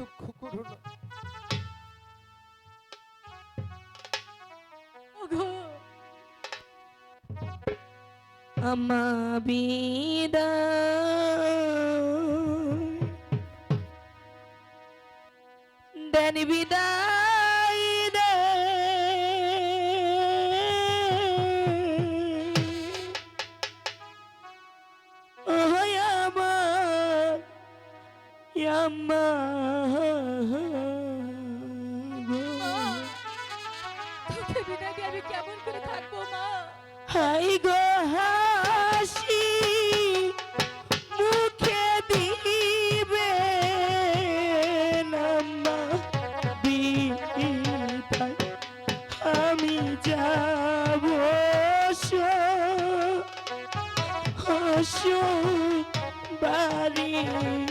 দুঃখ করো না। আমা বিদা। দেন বিদায় হস বাড়ি।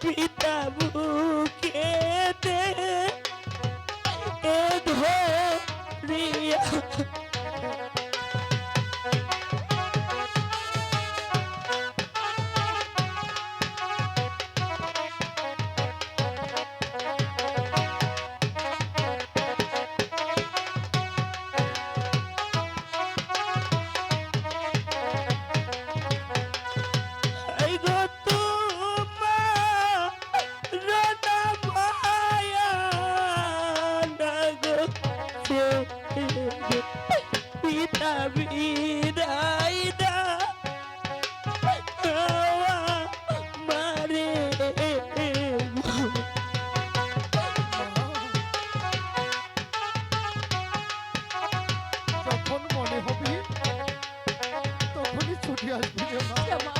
পিতা Gel buraya.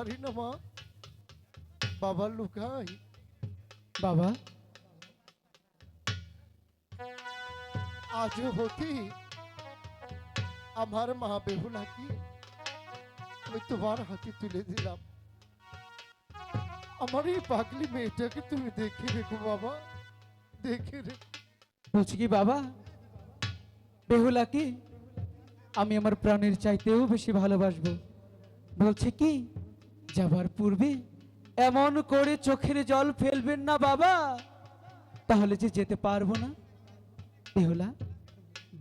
পারি না মা। বাবা লুকাই বাবা। আজ হতে আমার মা বেহুলাকে আমি তোমার হাতে তুলে দিলাম। আমার এই পাগলি মেয়েটাকে তুমি দেখে রেখো বাবা। দেখে রেখো। বলছি কি বাবা? বেহুলাকে আমি আমার প্রাণের চাইতেও বেশি ভালোবাসবো। বলছে কি যাবার পূর্বে এমন করে চোখের জল ফেলবেন না বাবা। তাহলে যে যেতে পারব না। দেহলা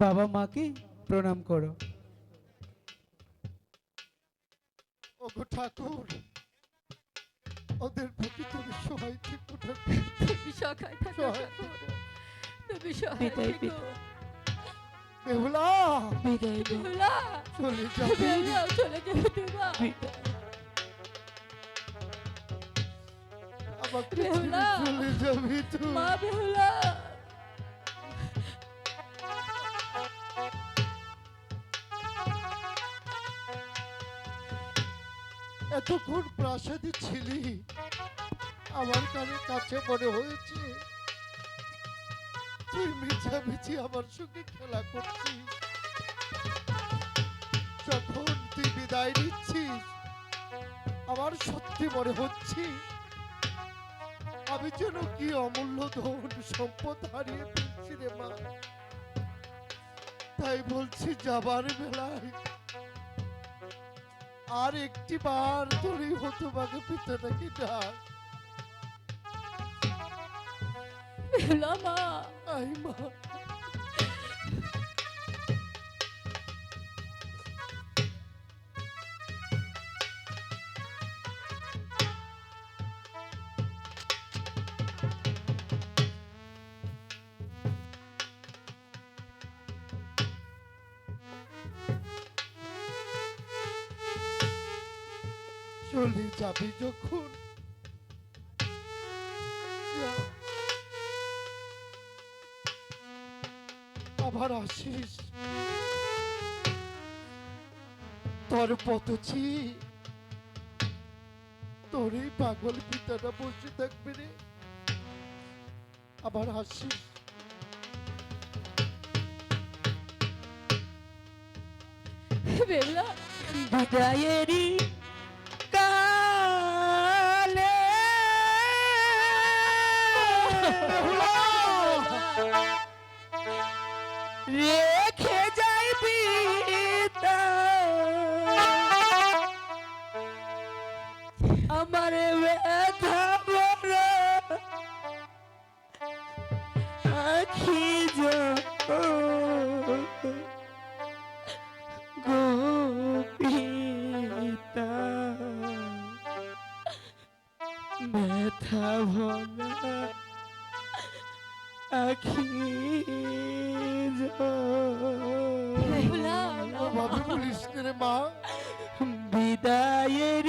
বাবা মাকে প্রণাম করো। ওগো ঠাকুর ওদের প্রতি তুমি ঠিক ঠাকুর তুমি থাকো সহায়। ঠাকুর তুমি সহায় থেকো। বেহুলা বিদায় গো বেহুলা চলে যাবে। বেহুলা চলে যাবে দিবা আমাকে বেহুলা। চলে যাবি তুই মা বেহুলা এতক্ষণ প্রাসাদে ছিলি। আমার কানে কাছে মনে হয়েছে তুই মিছামিছি আমার সঙ্গে খেলা করছিস। যখন তুই বিদায় নিচ্ছিস আমার সত্যি মনে হচ্ছে আমি যেন কি অমূল্য ধন সম্পদ হারিয়ে ফেলছি রে মা। তাই বলছি যাবার বেলায় আর একটি বার তোরই হতভাগে পিতাটাকে ডাক। বেহুলা মা। আই মা। চলে যাবি যখন। আবার আসিস। তোর তোর এই পাগল পিতাটা বসে থাকবে রে। আবার আসিস। বেহুলা বিদায়েরই রেখে যাইবি আমার ব্যথা বড় আখি গোপিতা। ব্যথা ভরা আখি ভাবি বলিস মা বিদায়েরই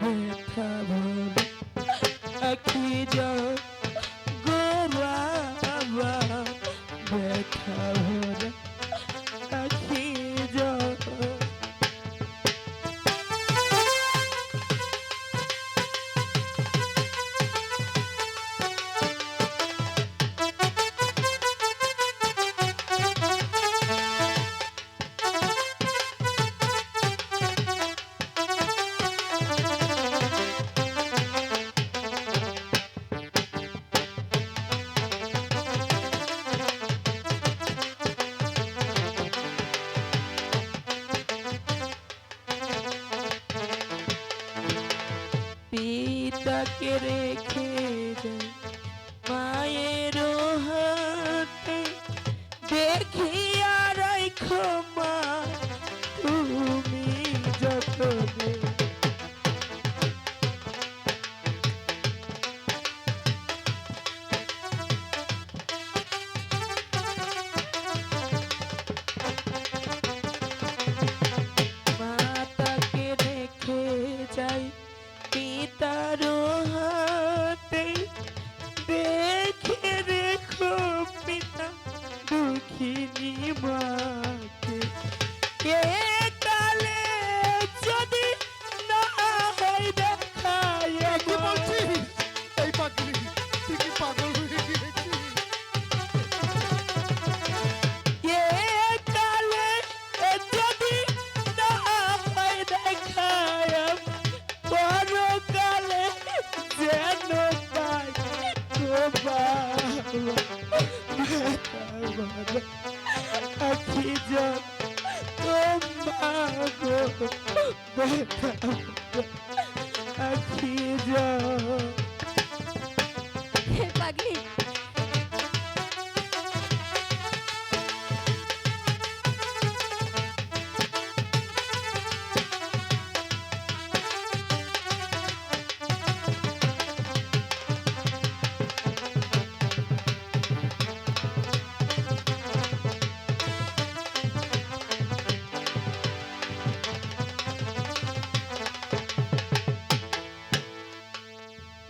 Recover তাকে রেখে মায়ের হাতে। দেখি আর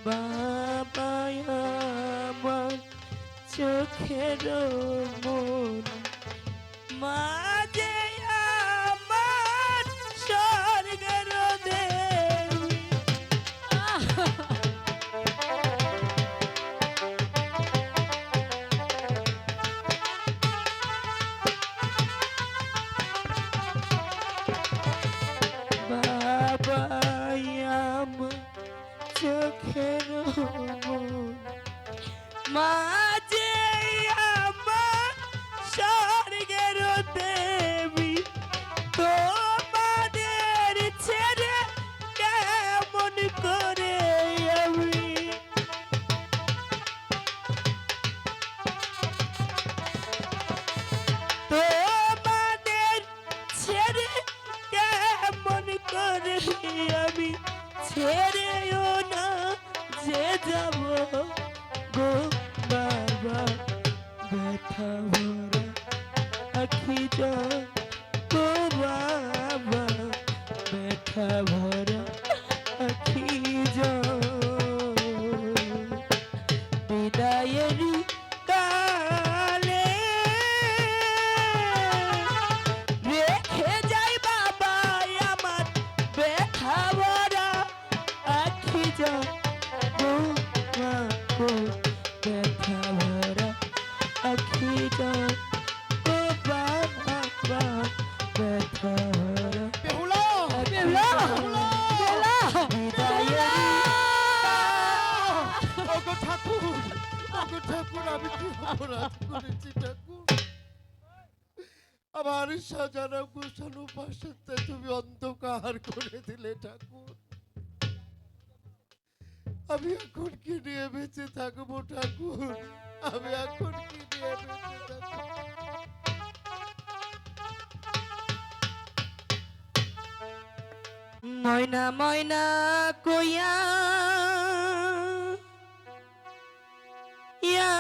বাবা আমার চোখের মাঝে তোমাকে আমি ছেড়েও না যে যাব গো বাবা ব্যথা ভরা আখি যা ঠাকুর ঠাকুর। আমার সাজানো গোছানো বাসাতে তুমি অন্ধকার করে দিলে ঠাকুর। আমি এখন কি নিয়ে বেঁচে থাকব ঠাকুর? আমি এখন কি নিয়ে বেঁচে থাকব? ময়না ময়না কইয়া মাইয়া।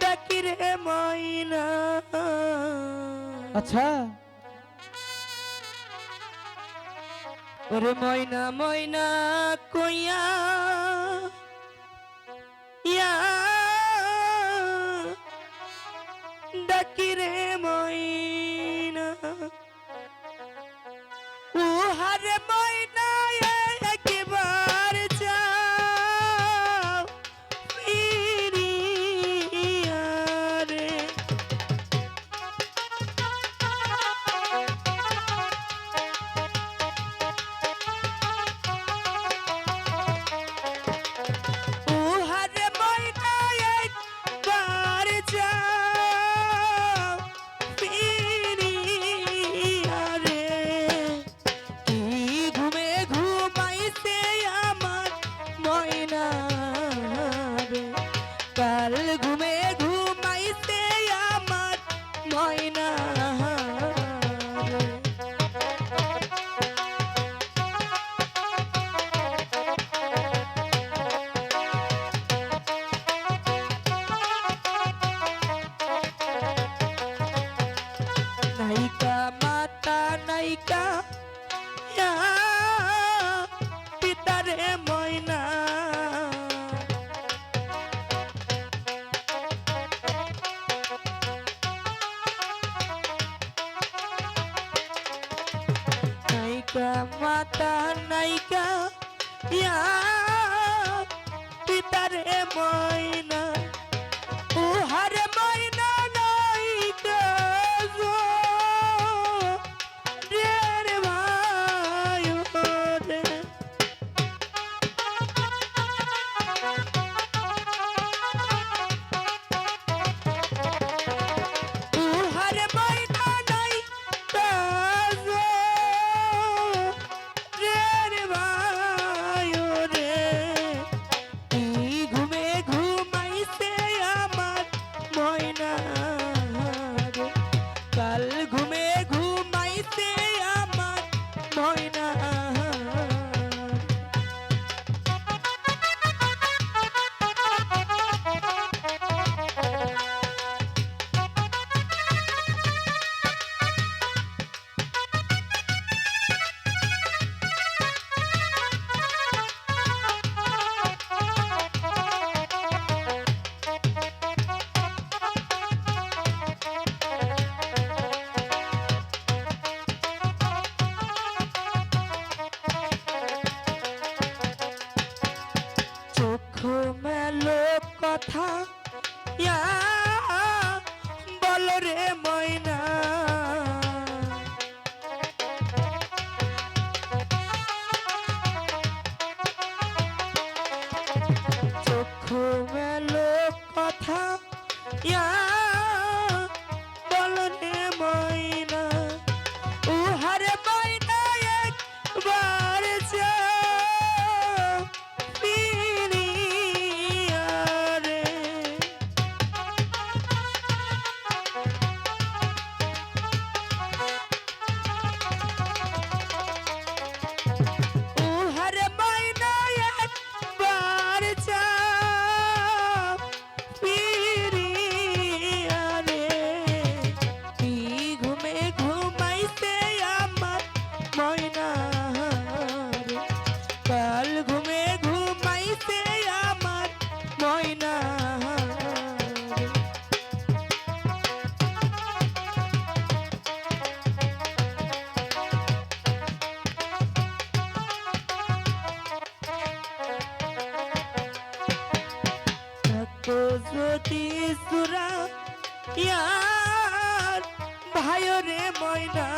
ডাকি রে মাইনা। আচ্ছা। ওরে ময়না ময়না কইয়া। ইয়া শ্রুতি সুরা ইয়ার ভাইরে ময়না।